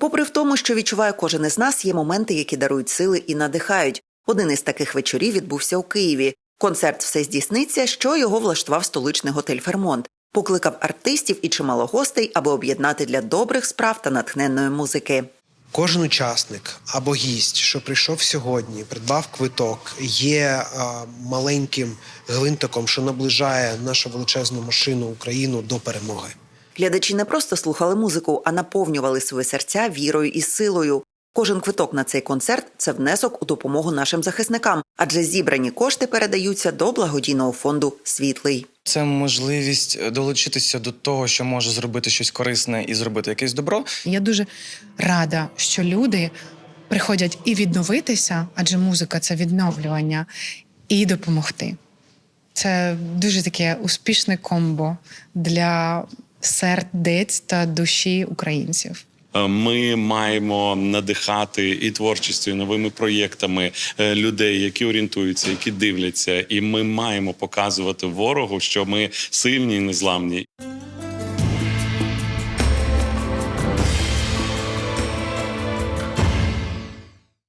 Попри в тому, що відчуває кожен із нас, є моменти, які дарують сили і надихають. Один із таких вечорів відбувся у Києві. Концерт все здійсниться, що його влаштував столичний готель Фермонт. Покликав артистів і чимало гостей, аби об'єднати для добрих справ та натхненної музики. Кожен учасник або гість, що прийшов сьогодні, придбав квиток, є е, маленьким гвинтиком, що наближає нашу величезну машину Україну до перемоги. Глядачі не просто слухали музику, а наповнювали свої серця вірою і силою. Кожен квиток на цей концерт це внесок у допомогу нашим захисникам, адже зібрані кошти передаються до благодійного фонду Світлий. Це можливість е, долучитися до того, що може зробити щось корисне і зробити якесь добро. Я дуже рада, що люди приходять і відновитися, адже музика це відновлювання, і допомогти. Це дуже таке успішне комбо для сердець та душі українців. Е, Ми маємо надихати і творчістю, і новими проєктами е, людей, які орієнтуються, які дивляться, і ми маємо показувати ворогу, що ми сильні і незламні.